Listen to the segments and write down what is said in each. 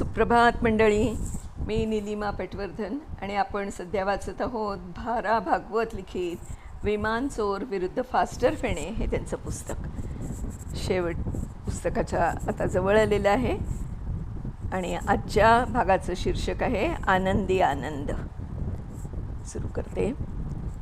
सुप्रभात मंडळी. मी निलिमा पटवर्धन आणि आपण सध्या वाचत आहोत भारा भागवत लिखित विमान चोर विरुद्ध फास्टर फेणे हे त्यांचं पुस्तक. शेवट पुस्तकाच्या आता जवळ आलेलं आहे आणि आजच्या भागाचं शीर्षक आहे आनंदी आनंद. सुरू करते.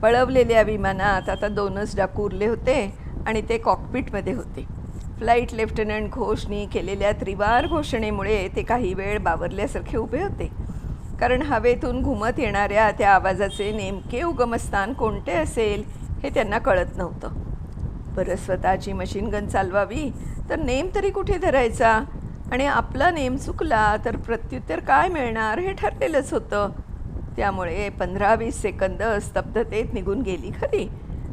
पळवलेल्या विमानात आता दोनच डाकू उरले होते आणि ते कॉकपिटमध्ये होते. फ्लाईट लेफ्टनंट घोषनी केलेल्या त्रिवार घोषणेमुळे ते काही वेळ बावरल्यासारखे उभे होते. कारण हवेतून घुमत येणाऱ्या त्या आवाजाचे नेमके उगमस्थान कोणते असेल हे त्यांना कळत नव्हतं. बरं स्वतःची मशीन गन चालवावी तर नेम तरी कुठे धरायचा? आणि आपला नेम चुकला तर प्रत्युत्तर काय मिळणार हे ठरलेलंच होतं. त्यामुळे पंधरा वीस सेकंद स्तब्धतेत निघून गेली खरी.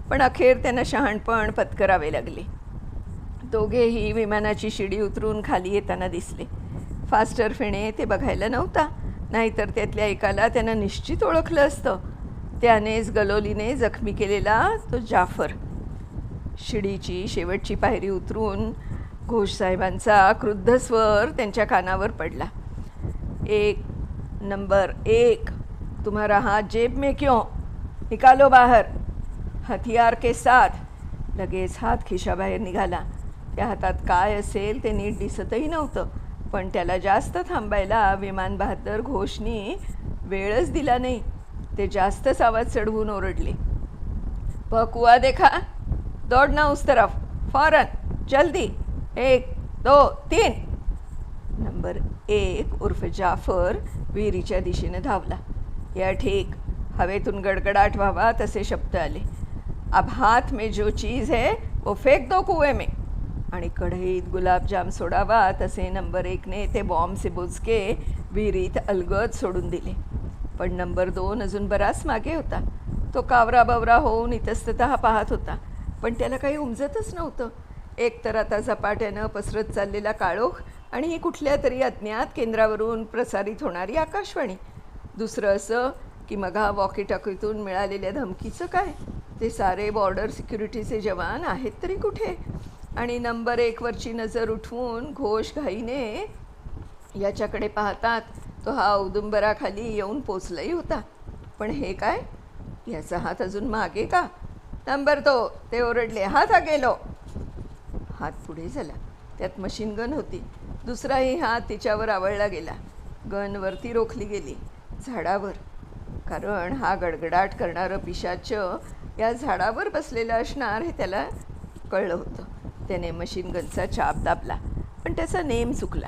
पण अखेर त्यांना शहाणपण पत्करावे लागले. दोघेही विमानाची शिडी उतरून खाली येताना दिसले. फास्टर फेणे ते बघायला नव्हता. नाहीतर त्यातल्या एकाला त्यानं निश्चित ओळखलं असतं. त्यानेच गलोलीने जखमी केलेला तो जाफर. शिडीची शेवटची पायरी उतरून घोषसाहेबांचा क्रुद्ध स्वर त्यांच्या कानावर पडला. एक नंबर एक तुम्हारा हाथ जेब में क्यों? निकालो बाहर. हथियार के साथ. लगेच हात खिशाबाहेर निघाला. त्या हातात काय असेल ते नीट दिसतही नव्हतं. पण त्याला जास्त थांबायला विमान बहादर घोषने वेळच दिला नाही. ते जास्तच आवाज चढवून ओरडले. पकुआ देखा दौड़ना उस तरफ फौरन जल्दी एक दो तीन. नंबर एक उर्फ जाफर विहिरीच्या दिशेने धावला. या ठीक हवेतून गडगडाट व्हावा तसे शब्द आले. अब हाथ में जो चीज़ है वो फेक दो कुएं में. आणि कढईत गुलाबजाम सोडावा तसे नंबर एकने ते बॉम्बचे बुजके विहिरीत अलगद सोडून दिले. पण नंबर दोन अजून बराच मागे होता. तो कावरा बावरा होऊन इतस्तत पाहत होता. पण त्याला काही उमजतच नव्हतं. एक तर आता झपाट्यानं पसरत चाललेला काळोख आणि ही कुठल्या तरी अज्ञात केंद्रावरून प्रसारित होणारी आकाशवाणी. दुसरं असं की मग वॉकी टॉकीतून मिळालेल्या धमकीचं काय? ते सारे बॉर्डर सिक्युरिटीचे जवान आहेत तरी कुठे? आणि नंबर एकवरची नजर उठवून घोष घाईने याच्याकडे पाहतात तो हा औदुंबराखाली येऊन पोचलाही होता. पण हे काय? याचा हात अजून मागे का? नंबर तो ते ओरडले हात हा गेलो. हात पुढे झाला. त्यात मशीन गन होती. दुसराही हात तिच्यावर आवळला गेला. गन वरती रोखली गेली झाडावर. कारण हा गडगडाट करणारं पिशाच या झाडावर बसलेलं असणार हे त्याला कळलं होतं. त्याने मशीन गनचा छाप दाबला. पण त्याचा नेम चुकला.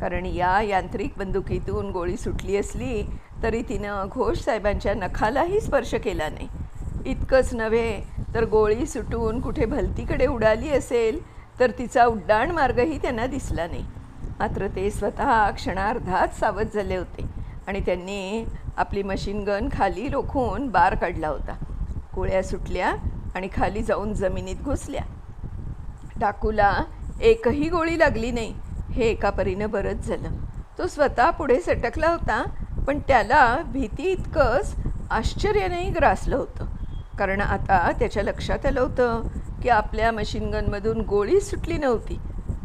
कारण या यांत्रिक बंदुकीतून गोळी सुटली असली तरी तिनं घोष साहेबांच्या नखालाही स्पर्श केला नाही. इतकंच नव्हे तर गोळी सुटून कुठे भलतीकडे उडाली असेल तर तिचा उड्डाण मार्गही त्यांना दिसला नाही. मात्र ते स्वतः क्षणार्धात सावध झाले होते आणि त्यांनी आपली मशीन गन खाली रोखून बार काढला होता. गोळ्या सुटल्या आणि खाली जाऊन जमिनीत घुसल्या. डाकूला एकही गोळी लागली नाही. हे एका परीनं बरंच झालं. तो स्वतः पुढे सटकला होता पण त्याला भीती इतकंच आश्चर्यानेही ग्रासलं होतं. कारण आता त्याच्या लक्षात आलं होतं की आपल्या मशीनगनमधून गोळी सुटली नव्हती.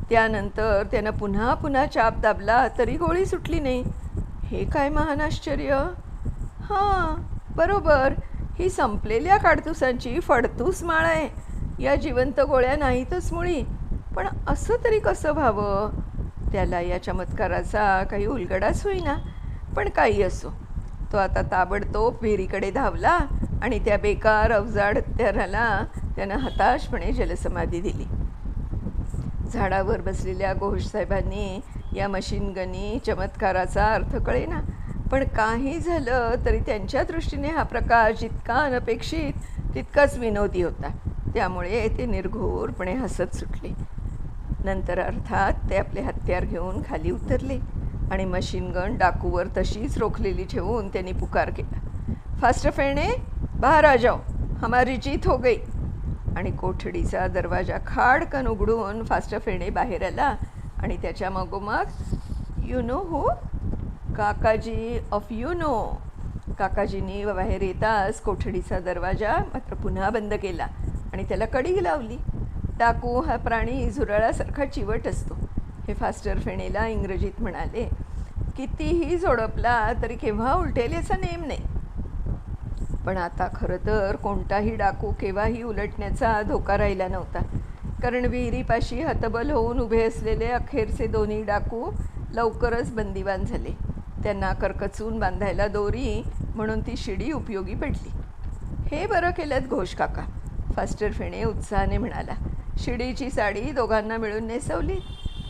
त्यानंतर त्यानं पुन्हा पुन्हा चाप दाबला तरी गोळी सुटली नाही. हे काय महान आश्चर्य? हां बरोबर. ही संपलेल्या काडतुसांची फडतूस माळ आहे. या जिवंत गोळ्या नाहीतच मुळी. पण असं तरी कसं व्हावं? त्याला या चमत्काराचा काही उलगडाच होईना. पण काही असो. तो आता ताबडतोब विहिरीकडे धावला आणि त्या बेकार अवजाड हत्याराला त्यानं हताशपणे जलसमाधी दिली. झाडावर बसलेल्या घोषसाहेबांनी या मशीनगनी चमत्काराचा अर्थ कळेना. पण काही झालं तरी त्यांच्या दृष्टीने हा प्रकार जितका अनपेक्षित तितकाच विनोदी होता. त्यामुळे ते निर्घोरपणे हसत सुटले. नंतर अर्थात ते आपले हत्यार घेऊन खाली उतरले आणि मशीनगन डाकूवर तशीच रोखलेली ठेवून त्यांनी पुकार केला. फास्ट फेणे बाहर आ जाओ. हमारी जीत हो गई. आणि कोठडीचा दरवाजा खाडकन उघडून फास्ट फेणे बाहेर आला आणि त्याच्या मागोमाग यु नो हो काकाजी ऑफ यु नो काकाजींनी बाहेर येताच कोठडीचा दरवाजा मात्र पुन्हा बंद केला. आणि त्याला कडी लावली. डाकू हा प्राणी झुरळासारखा चिवट असतो. हे फास्टर फेणेला इंग्रजीत म्हणाले कितीही झोडपला तरी केव्हा उलटेल याचा नेम नाही. पण आता खरं तर कोणताही डाकू केव्हाही उलटण्याचा धोका राहिला नव्हता. कारण विहिरीपाशी हतबल होऊन उभे असलेले अखेरचे दोन्ही डाकू लवकरच बंदिवान झाले. त्यांना करकचून बांधायला दोरी म्हणून ती शिडी उपयोगी पडली. हे बरं केलं घोष काका. फास्टर फेणे उत्साहाने म्हणाला शिडीची साडी दोघांना मिळून नेसवली.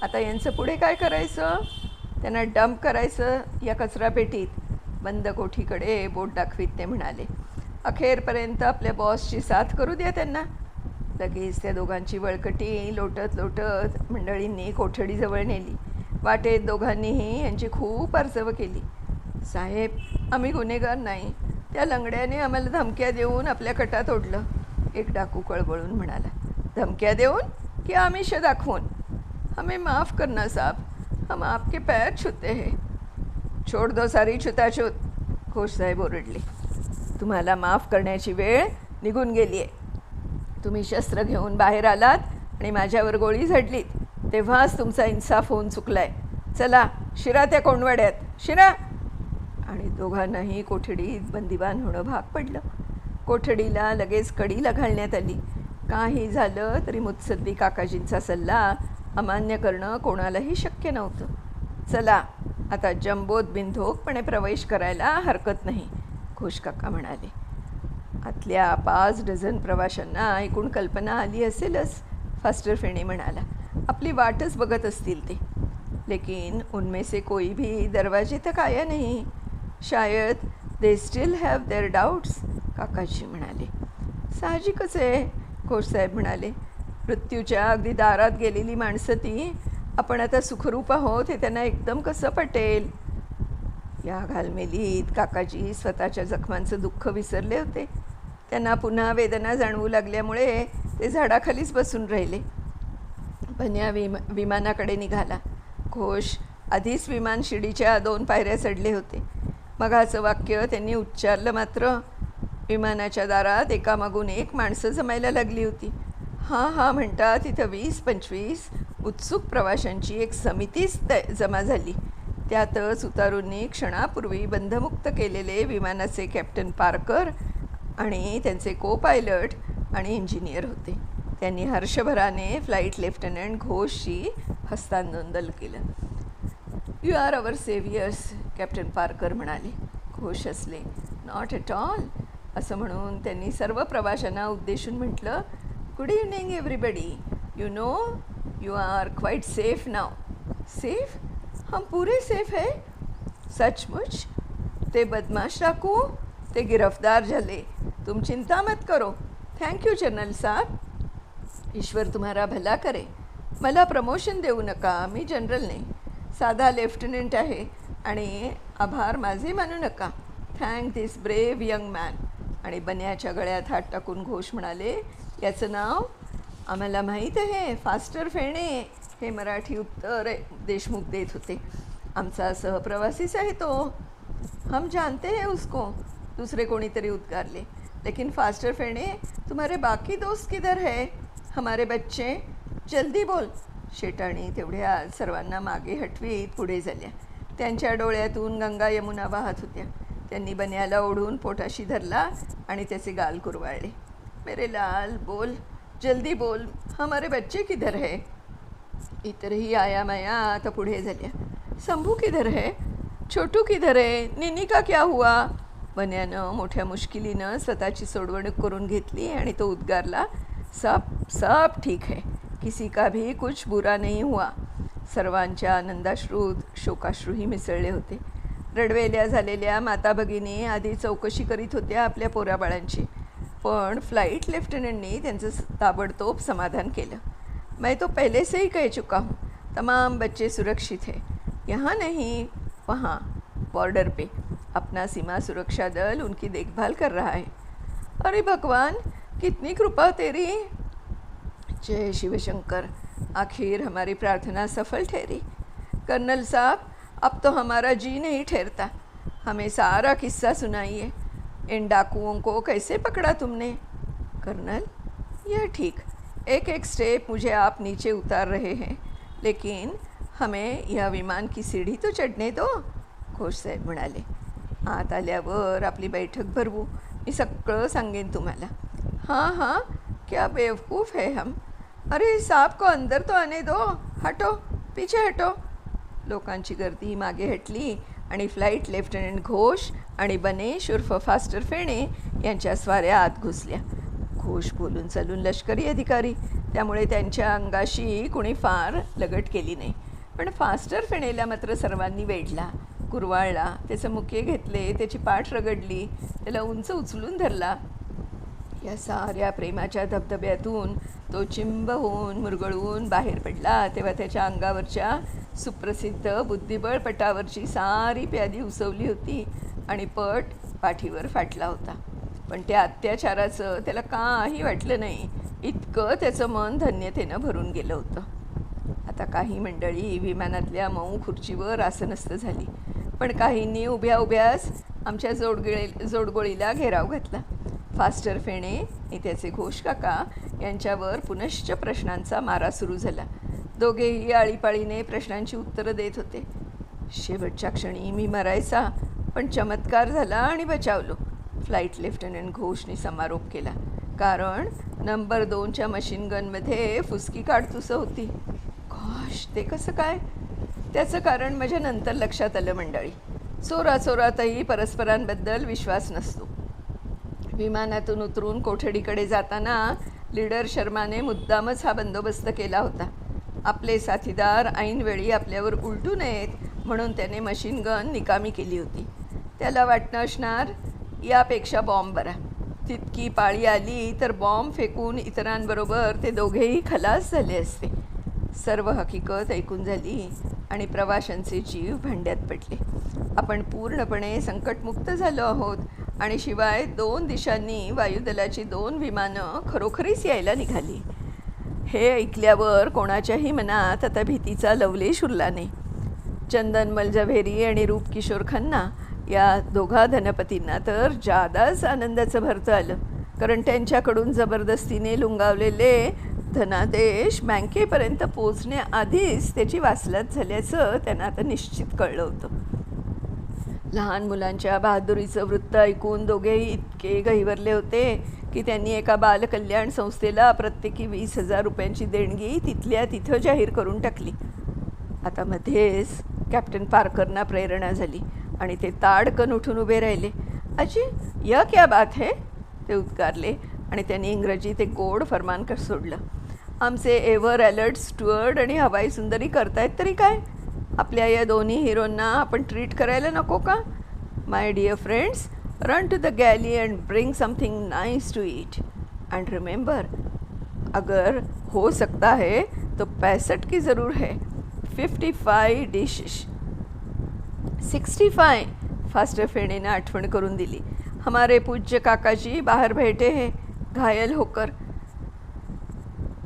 आता यांचं पुढे काय करायचं? त्यांना डंप करायचं या कचरापेटीत बंद कोठीकडे बोट दाखवीत ते म्हणाले अखेरपर्यंत आपल्या बॉसची साथ करू द्या त्यांना. लगेच त्या दोघांची वळकटी लोटत लोटत मंडळींनी कोठडीजवळ नेली. वाटेत दोघांनीही यांची खूप अर्जव केली. साहेब आम्ही गुन्हेगार नाही. त्या लंगड्याने आम्हाला धमक्या देऊन आपल्या कटात ओढलं. एक डाकू कळबळून म्हणाला धमक्या देऊन की आमिष दाखवून? हमें माफ़ करना साहब हम आपके पैर छूते हैं. छोड दो सारी छुताछूत घोष साहेब ओरडले. तुम्हाला माफ करण्याची वेळ निघून गेली आहे तुम्ही शस्त्र घेऊन बाहेर आलात आणि माझ्यावर गोळी झडलीत. तेव्हाच तुमचा इन्साफ होऊन चुकलाय. चला शिरा त्या कोंडवाड्यात शिरा. आणि दोघांनाही कोठडीत बंदिवान होणं भाग पडलं. कोठडीला लगेच कडीला घालण्यात आली. काही झालं तरी मुत्सद्दी काकाजींचा सल्ला अमान्य करणं कोणालाही शक्य नव्हतं. चला आता जंबोत बिनधोकपणे प्रवेश करायला हरकत नाही खुश काका म्हणाले. आतल्या पाच डझन प्रवाशांना एकूण कल्पना आली असेलच फास्टर फेणे म्हणाला. आपली वाटच बघत असतील ते. लेकिन उनमें से कोई भी दरवाजे तक आया नहीं. शायद they still have their doubts काकाजी म्हणाले. साहजिकच आहे घोषसाहेब म्हणाले. मृत्यूच्या अगदी दारात गेलेली माणसं ती आपण आता सुखरूप आहोत हे त्यांना एकदम कसं पटेल? या घालमेलीत काकाजी स्वतःच्या जखमांचं दुःख विसरले होते. त्यांना पुन्हा वेदना जाणवू लागल्यामुळे ते झाडाखालीच बसून राहिले. बन्या विमा विमानाकडे निघाला. घोष आधीच विमान शिडीच्या दोन पायऱ्या चढले होते. मगाचं वाक्य त्यांनी उच्चारलं मात्र विमानाच्या दारात एकामागून एक माणसं जमायला लागली होती. हां हां म्हणतात तिथं वीस पंचवीस उत्सुक प्रवाशांची एक समितीच त जमा झाली. त्यातच उतारूंनी क्षणापूर्वी बंधमुक्त केलेले विमानाचे कॅप्टन पारकर आणि त्यांचे को पायलट आणि इंजिनियर होते. त्यांनी हर्षभराने फ्लाईट लेफ्टनंट घोषशी हस्तांदोलन केलं. You are our saviours captain Parker म्हणाले. घोष असले. नॉट ॲट ऑल असं म्हणून त्यांनी सर्व प्रवाशांना उद्देशून म्हटलं good evening everybody you know you are quite safe now safe हम पूरे सेफ है. सचमुच? ते बदमाश डाकू ते गिरफ्तार झाले. तुम चिंता मत करो. थँक्यू जनरल साहब. ईश्वर तुम्हारा भला करे. मला प्रमोशन देऊ नका मी जनरल नाही साधा लेफ्टनंट आहे आणि आभार माझे मानू नका. Thank this brave young man आणि बन्याच्या गळ्यात हात टाकून घोष म्हणाले याचं नाव आम्हाला माहीत आहे फास्टर फेणे हे मराठी उत्तर देशमुख देत होते. आमचा सहप्रवासीच आहे तो. हम जानते हैं उसको. दूसरे कोणीतरी उद्गारले लेकिन फास्टर फेणे तुम्हारे बाकी दोस्त किधर है? हमारे बच्चे? जल्दी बोल. शेटाणी तेवढ्या सर्वांना मागे हटवीत पुढे झाल्या. त्यांच्या डोळ्यातून गंगा यमुना वाहत होत्या. त्यांनी बन्याला ओढून पोटाशी धरला आणि त्याचे गाल कुरवाळले. मेरे लाल बोल जल्दी बोल हमारे बच्चे किधर है? इतरही आया माया आता पुढे झाल्या. शंभू किधर है? छोटू किधर है? निनी का क्या हुआ? बन्यानं मोठ्या मुश्किलीनं स्वतःची सोडवणूक करून घेतली आणि तो उद्गारला सब सब ठीक है किसी का भी कुछ बुरा नहीं हुआ. सर्वांच्या आनंदाश्रूत शोकाश्रूही मिसळले होते. रडवेल्या झालेल्या माता भगिनी आधी चौकशी करीत होत्या आपल्या पोराबाळांची पण फ्लाईट लेफ्टनंटनी त्यांचं ताबडतोब समाधान केलं. मैं तो पहले से ही कह चुका हूँ तमाम बच्चे सुरक्षित हैं। यहाँ नहीं वहाँ बॉर्डर पे। अपना सीमा सुरक्षा दल उनकी देखभाल कर रहा है। अरे भगवान कितनी कृपा तेरी। जय शिवशंकर आखिर हमारी प्रार्थना सफल ठहरी। कर्नल साहब अब तो हमारा जी नहीं ठहरता। हमें सारा किस्सा सुनाइए। इन डाकुओं को कैसे पकड़ा तुमने? कर्नल, यह ठीक। एक एक स्टेप मुझे आप नीचे उतार रहे हैं, लेकिन हमें यह विमान की सीढ़ी तो चढ़ने दो, घोष घोषसाहेब म्हणाले आत आल्यावर आपली बैठक भरवू मी सगळं सांगेन तुम्हाला। हाँ हाँ, क्या बेवकूफ़ है हम। अरे, साहब को अंदर तो आने दो, हटो, पीछे हटो। लोकांची गर्दी मागे हटली आणि फ्लाईट लेफ्टनंट घोष आणि बनेश उर्फ फास्टर फेणे यांच्या स्वाऱ्या आत घुसल्या. घोष बोलून चालून लष्करी अधिकारी. त्यामुळे त्यांच्या अंगाशी कुणी फार लगट केली नाही. पण फास्टर फेणेला मात्र सर्वांनी वेढला. कुरवाळला त्याचं मुके घेतले त्याची पाठ रगडली त्याला उंच उचलून धरला. या साऱ्या प्रेमाच्या धबधब्यातून तो चिंब होऊन मुरगळून बाहेर पडला. तेव्हा त्याच्या अंगावरच्या सुप्रसिद्ध बुद्धिबळ पटावरची सारी प्यादी उसवली होती आणि पट पाठीवर फाटला होता. पण त्या अत्याचाराचं त्याला काही वाटलं नाही. इतकं त्याचं मन धन्यतेनं भरून गेलं होतं. आता काही मंडळी विमानातल्या मऊ खुर्चीवर आसनस्थ झाली. पण काहींनी उभ्या उभ्याच आमच्या जोडगिळे जोडगोळीला घेराव घातला. फास्टर फेणे आणि त्याचे घोष काका यांच्यावर पुनश्च प्रश्नांचा मारा सुरू झाला. दोघेही आळीपाळीने प्रश्नांची उत्तरं देत होते. शेवटच्या क्षणी मी मरायचा पण चमत्कार झाला आणि बचावलो. फ्लाईट लेफ्टनंट घोषने समारोप केला. कारण नंबर दोनच्या मशीन गनमध्ये फुसकी काढतुसं होती. घोष ते कसं काय? त्याचं कारण माझ्या नंतर लक्षात आलं मंडळी. चोरा चोरातही परस्परांबद्दल विश्वास नसतो. विमानातून उतरून कोठडीकडे जाताना लीडर शर्माने मुद्दामच हा बंदोबस्त केला होता. आपले साथीदार ऐनवेळी आपल्यावर उलटू नयेत म्हणून त्याने मशीन गन निकामी केली होती. त्याला वाटणं असणार यापेक्षा बॉम्ब बरा. तितकी पाळी आली तर बॉम्ब फेकून इतरांबरोबर ते दोघेही खलास झाले असते. सर्व हकीकत ऐकून झाली आणि प्रवाशांचे जीव भांड्यात पडले. आपण पूर्णपणे संकटमुक्त झालो आहोत आणि शिवाय दोन दिशांनी वायुदलाची दोन विमानं खरोखरीच यायला निघाली. हे ऐकल्यावर कोणाच्याही मनात आता भीतीचा लवलेश उरला नाही. चंदन मलजाभेरी आणि रूपकिशोर खन्ना या दोघा धनपतींना तर जादाच आनंदाचं भरतं आलं. कारण त्यांच्याकडून जबरदस्तीने लुंगावलेले धनादेश बँकेपर्यंत पोचण्याआधीच त्याची वासलात झाल्याचं त्यांना आता निश्चित कळलं होतं. लहान मुलांच्या बहादुरीचं वृत्त ऐकून दोघेही इतके गहिवरले होते. की त्यांनी एका बालकल्याण संस्थेला प्रत्येकी वीस हजार रुपयांची देणगी तिथल्या तिथं जाहीर करून टाकली. आता मध्येच कॅप्टन पारकरना प्रेरणा झाली आणि ते ताडकन उठून उभे राहिले. अजी य क्या बात है? ते उद्गारले आणि त्यांनी इंग्रजीत एक गोड फरमान कर सोडलं. आमचे एव्हर अलर्ट स्टुअर्ड आणि हवाई सुंदरी करतायत तरी काय? आपल्या या दोन्ही हिरोंना आपण ट्रीट करायला नको का? My dear friends Run to the galley and bring something nice to eat And remember अगर हो सकता है तो पैंसठ की ज़रूर है। Fifty five dishes sixty five faster फेणेनं आठवण करून दिली. हमारे पूज्य काकाजी बाहेर भेटे है घायल होकर.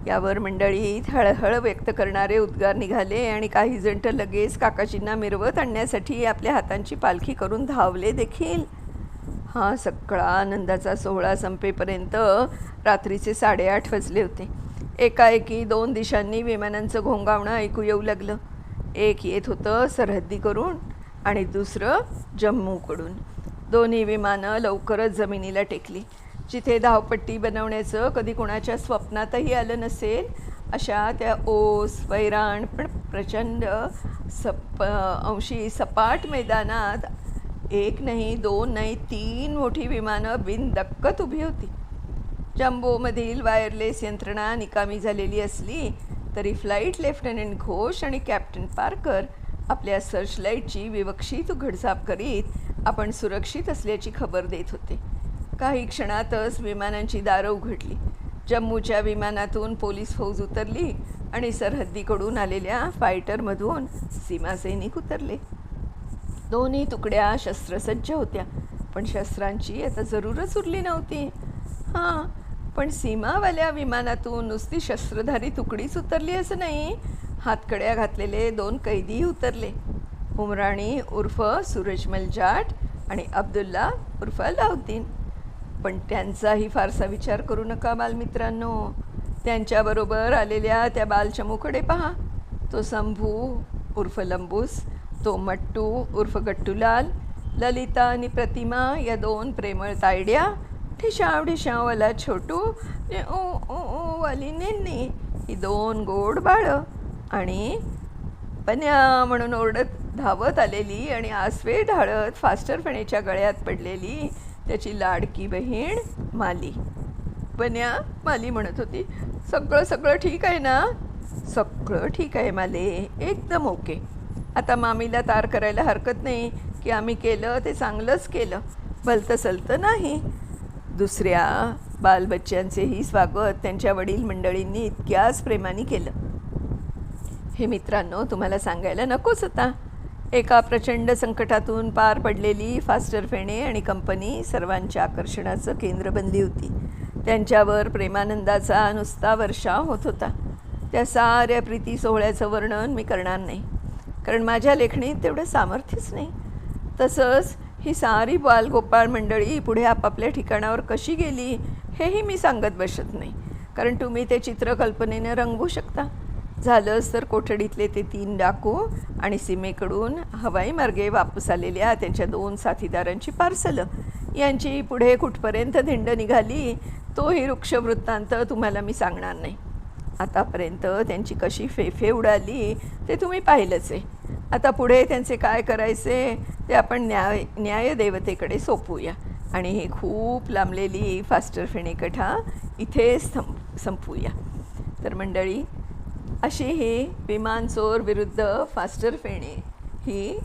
यावर मंडळीत हळहळ व्यक्त करणारे उद्गार निघाले आणि काही जण तर लगेच काकाजींना मिरवत आणण्यासाठी आपल्या हातांची पालखी करून धावले देखील. हा सगळा आनंदाचा सोहळा संपेपर्यंत रात्रीचे साडेआठ वाजले होते. एकाएकी दोन दिशांनी विमानांचं घोंगावणं ऐकू येऊ लागलं. एक येत होतं सरहद्दी करून आणि दुसरं जम्मूकडून. दोन्ही विमानं लवकरच जमिनीला टेकली. जिथे धावपट्टी बनवण्याचं कधी कोणाच्या स्वप्नातही आलं नसेल अशा त्या ओस वैराण पण प्रचंड सप अंशी सपाट मैदानात एक नाही दोन नाही तीन मोठी विमानं बिनदक्कत उभी होती. जम्बोमधील वायरलेस यंत्रणा निकामी झालेली असली तरी फ्लाईट लेफ्टनंट घोष आणि कॅप्टन पार्कर आपल्या सर्चलाईटची विवक्षित उघडझाप करीत आपण सुरक्षित असल्याची खबर देत होते. काही क्षणातच विमानांची दारं उघडली. जम्मूच्या विमानातून पोलीस फौज उतरली आणि सरहद्दीकडून आलेल्या फायटरमधून सीमासैनिक उतरले. दोन्ही तुकड्या शस्त्रसज्ज होत्या. पण शस्त्रांची आता जरूरच उरली नव्हती. हां पण सीमावाल्या विमानातून नुसती शस्त्रधारी तुकडीच उतरली असं नाही. हातकड्या घातलेले दोन कैदीही उतरले. उमराणी उर्फ सूरजमल जाट आणि अब्दुल्ला उर्फ अलाउद्दीन. पण त्यांचाही फारसा विचार करू नका बालमित्रांनो. त्यांच्याबरोबर आलेल्या त्या बालचमूकडे पहा. तो संभू उर्फ लंबूस तो मट्टू उर्फ गट्टूलाल ललिता आणि प्रतिमा या दोन प्रेमळ तायड्या ठिशाव ठिशाववाला छोटू ओ ओ ओ वाली नेन्नी ही दोन गोड बाळं आणि पन्या म्हणून ओरडत धावत आलेली आणि आसवे ढाळत फास्टरपणेच्या गळ्यात पडलेली त्याची लाडकी बहीण माली. पन्या माली म्हणत होती सगळं सगळं ठीक आहे ना? सगळं ठीक आहे माले एकदम ओके. आता मामीला तार करायला हरकत नाही की आम्ही केलं ते चांगलंच केलं. भलतं सलतं नाही. दुसऱ्या बालबच्च्यांचेही स्वागत त्यांच्या वडील मंडळींनी इतक्याच प्रेमाने केलं. हे मित्रांनो तुम्हाला सांगायला नकोच होता एका प्रचंड संकटातून पार पडलेली फास्टर फेणे आणि कंपनी सर्वांच्या आकर्षणाचं केंद्र बनली होती. त्यांच्यावर प्रेमानंदाचा नुसता वर्षाव होत होता. त्या साऱ्या प्रीती सोहळ्याचं वर्णन मी करणार नाही. कारण माझ्या लेखणीत तेवढं सामर्थ्यच नाही. तसंच ही सारी बालगोपाळ मंडळी पुढे आपापल्या ठिकाणावर कशी गेली हेही मी सांगत बसत नाही. कारण तुम्ही ते चित्र कल्पनेनं रंगवू शकता. झालंच तर कोठडीतले ते तीन डाकू आणि सीमेकडून हवाई मार्गे वापस आलेल्या त्यांच्या दोन साथीदारांची पार्सलं. यांची पुढे कुठपर्यंत धिंड निघाली तोही वृक्षवृत्तांत तुम्हाला मी सांगणार नाही. आतापर्यंत त्यांची कशी फेफे उडाली ते तुम्ही पाहिलंच आहे. आता पुढे त्यांचे काय करायचे ते आपण न्याय न्यायदेवतेकडे सोपूया. आणि ही खूप लांबलेली फास्टर फेणे कथा इथे संपूया. संपवूया तर मंडळी अशी ही विमान चोर विरुद्ध फास्टर फेणे ही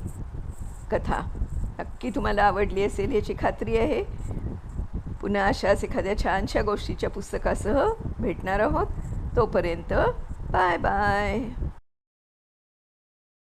कथा. नक्की तुम्हाला आवडली असेल याची खात्री आहे. पुन्हा अशाच एखाद्या छानशा गोष्टीच्या पुस्तकासह भेटणार आहोत. तोपर्यंत बाय बाय.